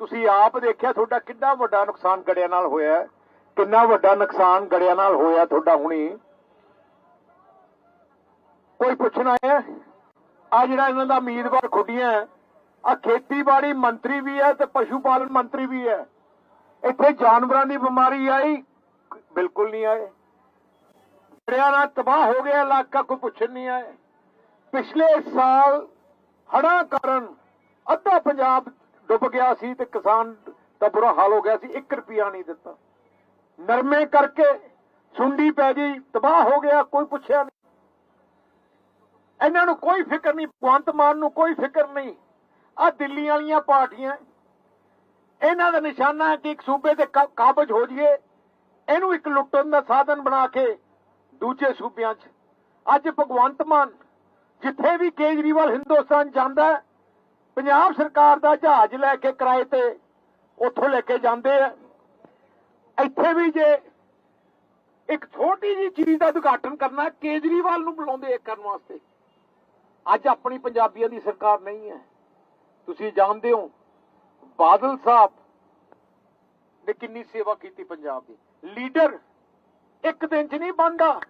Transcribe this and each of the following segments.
ਤੁਸੀਂ ਆਪ ਦੇਖਿਆ ਤੁਹਾਡਾ ਕਿੰਨਾ ਵੱਡਾ ਨੁਕਸਾਨ ਗੜਿਆਂ ਨਾਲ ਹੋਇਆ ਕਿੰਨਾ ਵੱਡਾ ਨੁਕਸਾਨ ਗੜਿਆਂ ਨਾਲ ਹੋਇਆ ਤੁਹਾਡਾ ਹੁਣੀ? ਕੋਈ ਪੁੱਛਣ ਆਇਆ ਆ ਜਿਹੜਾ ਇਹਨਾਂ ਦਾ ਉਮੀਦਵਾਰ ਖੁੱਡੀਆਂ ਆ ਖੇਤੀਬਾੜੀ ਮੰਤਰੀ ਵੀ ਹੈ ਤੇ ਪਸ਼ੂ ਪਾਲਣ ਮੰਤਰੀ ਵੀ ਹੈ। ਇੱਥੇ ਜਾਨਵਰਾਂ ਦੀ ਬਿਮਾਰੀ ਆਈ, ਬਿਲਕੁਲ ਨਹੀਂ ਆਏ। ਦਰਿਆ ਨਾਲ ਤਬਾਹ ਹੋ ਗਿਆ, ਇਲਾਕਾ ਕੋਈ ਪੁੱਛਣ ਨਹੀਂ ਆਏ ਪਿਛਲੇ ਸਾਲ ਹੜਾਂ ਕਾਰਨ ਅੱਧਾ ਪੰਜਾਬ ਡੁੱਬ ਗਿਆ ਸੀ ਤੇ ਕਿਸਾਨ ਦਾ ਬੁਰਾ ਹਾਲ ਹੋ ਗਿਆ ਸੀ 1 ਰੁਪਿਆ ਨਹੀਂ ਦਿੱਤਾ। ਨਰਮੇ ਕਰਕੇ ਸੁੰਡੀ ਪੈ ਗਈ, ਤਬਾਹ ਹੋ ਗਿਆ, ਕੋਈ ਪੁੱਛਿਆ ਨਹੀਂ। ਇਹਨਾਂ ਨੂੰ ਕੋਈ ਫਿਕਰ ਨਹੀਂ, ਭਗਵੰਤ ਮਾਨ ਨੂੰ ਕੋਈ ਫਿਕਰ ਨਹੀਂ। ਆ ਦਿੱਲੀ ਵਾਲੀਆਂ ਪਾਰਟੀਆਂ, ਇਹਨਾਂ ਦਾ ਨਿਸ਼ਾਨਾ ਹੈ ਕਿ ਇੱਕ ਸੂਬੇ ਤੇ ਕਾਬਜ ਹੋ ਜਾਈਏ। ਇਹਨੂੰ ਇੱਕ ਲੁੱਟਣ ਦਾ ਸਾਧਨ ਬਣਾ ਕੇ ਦੂਜੇ ਸੂਬਿਆਂ 'ਚ। ਅੱਜ ਭਗਵੰਤ ਮਾਨ ਜਿੱਥੇ ਵੀ ਕੇਜਰੀਵਾਲ ਹਿੰਦੁਸਤਾਨ ਜਾਂਦਾ ਪੰਜਾਬ ਸਰਕਾਰ ਦਾ ਜਹਾਜ਼ ਲੈ ਕੇ ਕਿਰਾਏ ਤੇ ਉੱਥੋਂ ਲੈ ਕੇ ਜਾਂਦੇ ਆ। ਇੱਥੇ ਵੀ ਜੇ ਇੱਕ ਛੋਟੀ ਜੀ ਚੀਜ਼ ਦਾ ਉਦਘਾਟਨ ਕਰਨਾ, ਕੇਜਰੀਵਾਲ ਨੂੰ ਬੁਲਾਉਂਦੇ ਇਹ ਕਰਨ ਵਾਸਤੇ। ਅੱਜ ਆਪਣੀ ਪੰਜਾਬੀਆਂ ਦੀ ਸਰਕਾਰ ਨਹੀਂ ਹੈ। ਤੁਸੀਂ ਜਾਣਦੇ ਹੋ, ਬਾਦਲ ਸਾਹਿਬ ਨੇ ਕਿੰਨੀ ਸੇਵਾ ਕੀਤੀ ਪੰਜਾਬ ਦੀ। ਲੀਡਰ ਇੱਕ ਦਿਨ 'ਚ ਨਹੀਂ ਬਣਦਾ।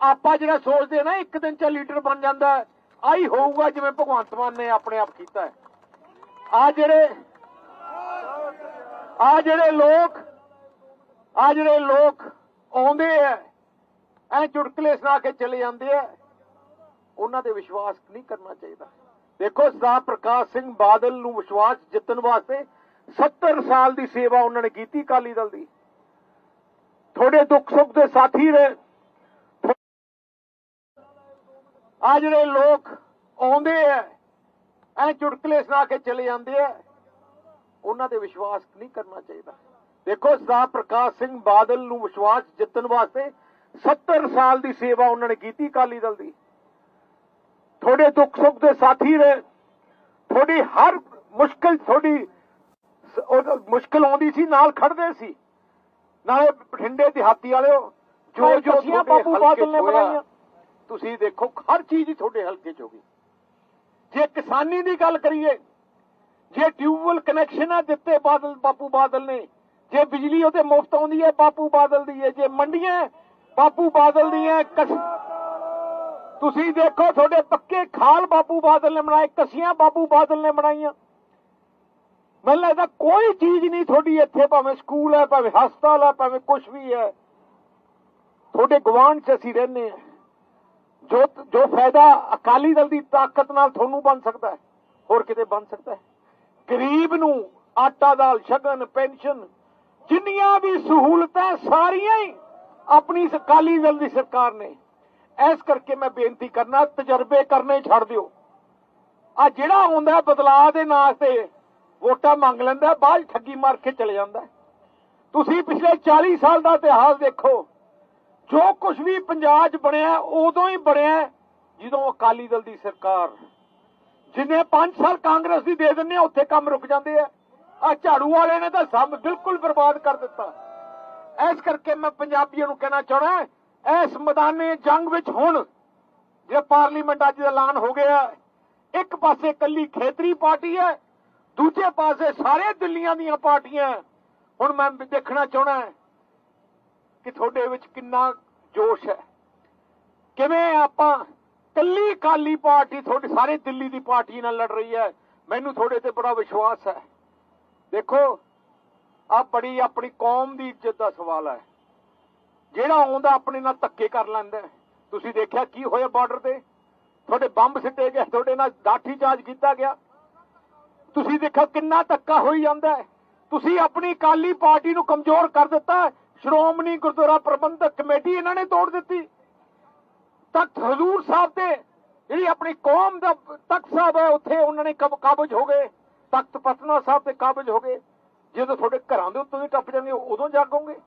ਆਪਾਂ ਜਿਹੜਾ ਸੋਚਦੇ ਨਾ, ਇੱਕ ਦਿਨ 'ਚ ਲੀਡਰ ਬਣ ਜਾਂਦਾ। ਹੈ, ਹੋਊਗਾ ਜਿਵੇਂ ਭਗਵੰਤ ਮਾਨ ਨੇ ਆਪਣੇ ਆਪ ਕੀਤਾ ਹੈ। ਆ ਜਿਹੜੇ ਆ ਜਿਹੜੇ ਲੋਕ ਆ ਜਿਹੜੇ ਲੋਕ ਆਉਂਦੇ ਆ ਐ ਚੁਟਕਲੇ ਸੁਣਾ ਕੇ ਚਲੇ ਜਾਂਦੇ ਆ ਉਹਨਾਂ ਤੇ ਵਿਸ਼ਵਾਸ ਨਹੀਂ ਕਰਨਾ ਚਾਹੀਦਾ। ਦੇਖੋ ਸਰਦਾਰ ਪ੍ਰਕਾਸ਼ ਸਿੰਘ ਬਾਦਲ ਨੂੰ ਵਿਸ਼ਵਾਸ ਜਿੱਤਣ ਵਾਸਤੇ 70 ਸਾਲ ਦੀ ਸੇਵਾ ਉਹਨਾਂ ਨੇ ਕੀਤੀ ਅਕਾਲੀ ਦਲ ਦੀ। ਥੋੜੇ ਦੁੱਖ ਸੁੱਖ ਦੇ ਸਾਥੀ ਰਹੇ। ਆ ਜਿਹੜੇ ਲੋਕ ਆਉਂਦੇ ਆ ਐ ਚੁਟਕਲੇ ਸੁਣਾ ਕੇ ਚਲੇ ਜਾਂਦੇ ਆ ਉਹਨਾਂ ਤੇ ਵਿਸ਼ਵਾਸ ਨਹੀਂ ਕਰਨਾ ਚਾਹੀਦਾ। ਦੇਖੋ ਸਰਦਾਰ ਪ੍ਰਕਾਸ਼ ਸਿੰਘ ਬਾਦਲ ਨੂੰ ਵਿਸ਼ਵਾਸ ਜਿੱਤਣ ਵਾਸਤੇ 70 ਸਾਲ ਦੀ ਸੇਵਾ ਉਹਨਾਂ ਨੇ ਕੀਤੀ ਅਕਾਲੀ ਦਲ ਦੀ। ਥੋੜੇ ਦੁੱਖ ਸੁੱਖ ਦੇ ਸਾਥੀ ਰਹੇ ਥੋੜੀ ਹਰ ਮੁਸ਼ਕਲ ਉਹ ਮੁਸ਼ਕਲ ਆਉਂਦੀ ਸੀ ਨਾਲ ਖੜਦੇ ਸੀ। ਨਾਲੇ ਬਠਿੰਡੇ ਦਿਹਾਤੀ ਵਾਲਿਓ ਜੋ ਜੋ ਤੁਹਾਡੇ ਬਾਪੂ ਬਾਦਲ ਨੇ ਬਣਾਈਆਂ। ਤੁਸੀਂ ਦੇਖੋ, ਹਰ ਚੀਜ਼ ਹੀ ਤੁਹਾਡੇ ਹਲਕੇ 'ਚ ਹੋਗੀ ਜੇ ਕਿਸਾਨੀ ਦੀ ਗੱਲ ਕਰੀਏ, ਜੇ ਟਿਊਬਵੈਲ ਕਨੈਕਸ਼ਨ ਆ ਦਿੱਤੇ ਬਾਦਲ, ਬਾਪੂ ਬਾਦਲ ਨੇ, ਜੇ ਬਿਜਲੀ ਉਹਦੇ ਮੁਫਤ ਆਉਂਦੀ ਹੈ, ਬਾਪੂ ਬਾਦਲ ਦੀ ਹੈ, ਜੇ ਮੰਡੀਆਂ, ਬਾਪੂ ਬਾਦਲ ਦੀਆਂ ਤੁਸੀਂ ਦੇਖੋ, ਤੁਹਾਡੇ ਪੱਕੇ ਖਾਲ ਬਾਪੂ ਬਾਦਲ ਨੇ ਬਣਾਏ, ਕਸੀਆਂ ਬਾਪੂ ਬਾਦਲ ਨੇ ਬਣਾਈਆਂ। ਮੈਨੂੰ ਲੱਗਦਾ ਕੋਈ ਚੀਜ਼ ਨਹੀਂ ਤੁਹਾਡੀ ਇੱਥੇ, ਭਾਵੇਂ ਸਕੂਲ ਹੈ, ਭਾਵੇਂ ਹਸਪਤਾਲ ਹੈ, ਭਾਵੇਂ ਕੁਝ ਵੀ ਹੈ। ਤੁਹਾਡੇ ਗਵਾਂਢ 'ਚ ਅਸੀਂ ਰਹਿੰਦੇ ਹਾਂ। ਜੋ ਜੋ ਫਾਇਦਾ ਅਕਾਲੀ ਦਲ ਦੀ ਤਾਕਤ ਨਾਲ ਤੁਹਾਨੂੰ ਬਣ ਸਕਦਾ ਹੈ, ਹੋਰ ਕਿਤੇ ਬਣ ਸਕਦਾ ਹੈ। ਗਰੀਬ ਨੂੰ ਆਟਾ ਦਾਲ, ਸ਼ਗਨ, ਪੈਨਸ਼ਨ, ਜਿੰਨੀਆਂ ਵੀ ਸਹੂਲਤਾਂ ਸਾਰੀਆਂ ਹੀ ਆਪਣੀ ਅਕਾਲੀ ਦਲ ਦੀ ਸਰਕਾਰ ਨੇ। ਇਸ ਕਰਕੇ ਮੈਂ ਬੇਨਤੀ ਕਰਨਾ, ਤਜਰਬੇ ਕਰਨੇ ਛੱਡ ਦਿਓ। ਆ ਜਿਹੜਾ ਹੁੰਦਾ ਬਦਲਾਅ ਦੇ ਨਾਂ ਤੇ ਵੋਟਾਂ ਮੰਗ ਲੈਂਦਾ ਬਾਅਦ 'ਚ ਠੱਗੀ ਮਾਰ ਕੇ ਚਲੇ ਜਾਂਦਾ ਤੁਸੀਂ ਪਿਛਲੇ 40 ਸਾਲ ਦਾ ਇਤਿਹਾਸ ਦੇਖੋ ਜੋ ਕੁਝ ਵੀ ਪੰਜਾਬ 'ਚ ਬਣਿਆ, ਉਦੋਂ ਹੀ ਬਣਿਆ ਜਦੋਂ ਅਕਾਲੀ ਦਲ ਦੀ ਸਰਕਾਰ। ਜਿੰਨੇ 5 ਸਾਲ ਕਾਂਗਰਸ ਦੀ ਦੇ ਦਿੰਨੇ ਆ, ਉੱਥੇ ਕੰਮ ਰੁਕ ਜਾਂਦੇ ਆ। ਆ ਝਾੜੂ ਵਾਲੇ ਨੇ ਤਾਂ ਸਭ ਬਿਲਕੁਲ ਬਰਬਾਦ ਕਰ ਦਿੱਤਾ। ਇਸ ਕਰਕੇ ਮੈਂ ਪੰਜਾਬੀਆਂ ਨੂੰ ਕਹਿਣਾ ਚਾਹਣਾ ਇਸ ਮੈਦਾਨੇ ਜੰਗ ਵਿੱਚ ਹੁਣ ਜੇ ਪਾਰਲੀਮੈਂਟ ਅੱਜ ਦਾ ਐਲਾਨ ਹੋ ਗਿਆ, ਇੱਕ ਪਾਸੇ ਕੱਲੀ ਖੇਤਰੀ ਪਾਰਟੀ ਹੈ, ਦੂਜੇ ਪਾਸੇ ਸਾਰੇ ਦਿੱਲੀਆਂ ਦੀਆਂ ਪਾਰਟੀਆਂ। ਹੁਣ ਮੈਂ ਦੇਖਣਾ ਚਾਹਣਾ ਕਿ ਤੁਹਾਡੇ ਵਿੱਚ ਕਿੰਨਾ ਜੋਸ਼ ਹੈ? ਕਿਵੇਂ ਆਪਾਂ ਕੱਲੀ ਕਾਲੀ ਪਾਰਟੀ ਤੁਹਾਡੇ ਸਾਰੇ ਦਿੱਲੀ ਦੀ ਪਾਰਟੀ ਨਾਲ ਲੜ ਰਹੀ ਹੈ? ਮੈਨੂੰ ਤੁਹਾਡੇ ਤੇ ਬੜਾ ਵਿਸ਼ਵਾਸ ਹੈ। ਦੇਖੋ ਆ ਬੜੀ ਆਪਣੀ ਕੌਮ ਦੀ ਇੱਜ਼ਤ ਦਾ ਸਵਾਲ ਹੈ। ਜਿਹੜਾ ਆਉਂਦਾ ਆਪਣੇ ਨਾਲ ਧੱਕੇ ਕਰ ਲੈਂਦਾ ਤੁਸੀਂ ਦੇਖਿਆ ਕੀ ਹੋਇਆ ਬਾਰਡਰ ਤੇ? ਤੁਹਾਡੇ ਬੰਬ ਸਿੱਟੇ ਗਏ, ਤੁਹਾਡੇ ਨਾਲ ਲਾਠੀ ਚਾਰਜ ਕੀਤਾ ਗਿਆ। ਤੁਸੀਂ ਦੇਖੋ ਕਿੰਨਾ ਧੱਕਾ ਹੋਈ ਜਾਂਦਾ ਤੁਸੀਂ ਆਪਣੀ ਕਾਲੀ ਪਾਰਟੀ ਨੂੰ ਕਮਜ਼ੋਰ ਕਰ ਦਿੱਤਾ ਸ਼੍ਰੋਮਣੀ ਗੁਰਦੁਆਰਾ ਪ੍ਰਬੰਧਕ ਕਮੇਟੀ ਇਹਨਾਂ ਨੇ ਤੋੜ ਦਿੱਤੀ। ਤਖਤ ਹਜ਼ੂਰ ਸਾਹਿਬ ਤੇ ਜਿਹੜੀ ਆਪਣੀ ਕੌਮ ਦਾ ਤਖਤ ਸਾਹਿਬ ਹੈ, ਉੱਥੇ ਉਹਨਾਂ ਨੇ ਕਾਬਜ ਹੋ ਗਏ। ਤਖਤ ਪਟਨਾ ਸਾਹਿਬ ਤੇ ਕਾਬਜ ਹੋ ਗਏ। ਜਦੋਂ ਤੁਹਾਡੇ ਘਰਾਂ ਦੇ ਉੱਤੋਂ ਹੀ ਟੱਪ ਜਾਣਗੇ ਉਦੋਂ ਜਾਗੋਗੇ।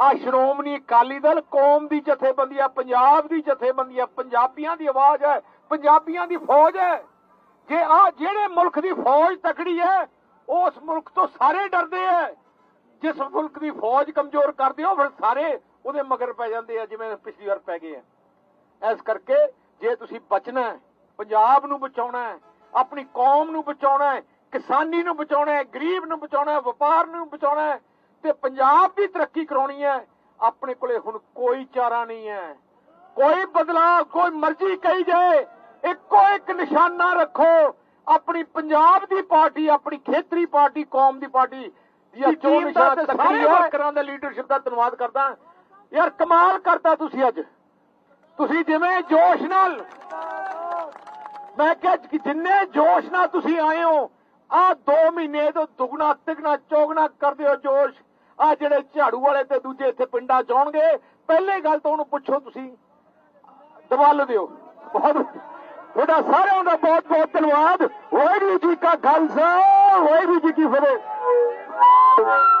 ਆ ਸ਼੍ਰੋਮਣੀ ਅਕਾਲੀ ਦਲ ਕੌਮ ਦੀ ਜਥੇਬੰਦੀ ਆ, ਪੰਜਾਬ ਦੀ ਜਥੇਬੰਦੀ ਆ, ਪੰਜਾਬੀਆਂ ਦੀ ਆਵਾਜ਼ ਹੈ, ਪੰਜਾਬੀਆਂ ਦੀ ਫੌਜ ਹੈ। ਜੇ ਆ ਜਿਹੜੇ ਮੁਲਕ ਦੀ ਫੌਜ ਤਕੜੀ ਹੈ, ਉਸ ਮੁਲਕ ਤੋਂ ਸਾਰੇ ਡਰਦੇ ਆ ਜਿਸ ਮੁਲਕ ਦੀ ਫੌਜ ਕਮਜ਼ੋਰ ਕਰਦੇ ਹੋ ਫਿਰ ਸਾਰੇ ਉਹਦੇ ਮਗਰ ਪੈ ਜਾਂਦੇ ਆ, ਜਿਵੇਂ ਪਿਛਲੀ ਵਾਰ ਪੈ ਗਏ ਆ। ਇਸ ਕਰਕੇ ਜੇ ਤੁਸੀਂ ਬਚਣਾ ਹੈ, ਪੰਜਾਬ ਨੂੰ ਬਚਾਉਣਾ ਹੈ, ਆਪਣੀ ਕੌਮ ਨੂੰ ਬਚਾਉਣਾ ਹੈ, ਕਿਸਾਨੀ ਨੂੰ ਬਚਾਉਣਾ ਹੈ, ਗਰੀਬ ਨੂੰ ਬਚਾਉਣਾ ਹੈ, ਵਪਾਰ ਨੂੰ ਬਚਾਉਣਾ ਹੈ, ਤੇ ਪੰਜਾਬ ਦੀ ਤਰੱਕੀ ਕਰਾਉਣੀ ਹੈ, ਆਪਣੇ ਕੋਲੇ ਹੁਣ ਕੋਈ ਚਾਰਾ ਨਹੀਂ ਹੈ। ਕੋਈ ਬਦਲਾਅ, ਕੋਈ ਮਰਜ਼ੀ ਕਹੀ ਜਾਏ, ਇੱਕੋ ਇੱਕ ਨਿਸ਼ਾਨਾ ਰੱਖੋ। ਆਪਣੀ ਪੰਜਾਬ ਦੀ ਪਾਰਟੀ, ਆਪਣੀ ਖੇਤਰੀ ਪਾਰਟੀ, ਕੌਮ ਦੀ ਪਾਰਟੀ ਦੀ ਜੋ ਨਿਸ਼ਾਨ ਸਾਰੇ ਵਰਕਰਾਂ ਦਾ ਲੀਡਰਸ਼ਿਪ ਦਾ ਧੰਨਵਾਦ ਕਰਦਾ। ਯਾਰ ਕਮਾਲ ਕਰਤਾ ਤੁਸੀਂ ਅੱਜ। ਤੁਸੀਂ ਜਿਵੇਂ ਜੋਸ਼ ਨਾਲ ਮੈਂ ਕਿਹਾ ਕਿ ਜਿੰਨੇ ਜੋਸ਼ ਨਾਲ ਤੁਸੀਂ ਆਏ ਹੋ ਆ 2 ਮਹੀਨੇ ਤੋਂ ਦੁਗਣਾ ਤਿਗਣਾ ਚੌਗਣਾ ਕਰਦੇ ਹੋ ਜੋਸ਼। ਆ ਜਿਹੜੇ ਝਾੜੂ ਵਾਲੇ ਤੇ ਦੂਜੇ ਇੱਥੇ ਪਿੰਡਾਂ ਚ ਆਉਣਗੇ ਪਹਿਲੇ ਗੱਲ ਤਾਂ ਉਹਨੂੰ ਪੁੱਛੋ ਤੁਸੀਂ। ਦਵਾਲ ਦਿਓ। ਬਹੁਤ ਤੁਹਾਡਾ ਸਾਰਿਆਂ ਦਾ ਬਹੁਤ ਬਹੁਤ ਧੰਨਵਾਦ। ਵਾਹਿਗੁਰੂ ਜੀ ਕਾ ਖਾਲਸਾ ਵਾਹਿਗੁਰੂ ਜੀ ਕੀ ਫਤਿਹ। Thank you.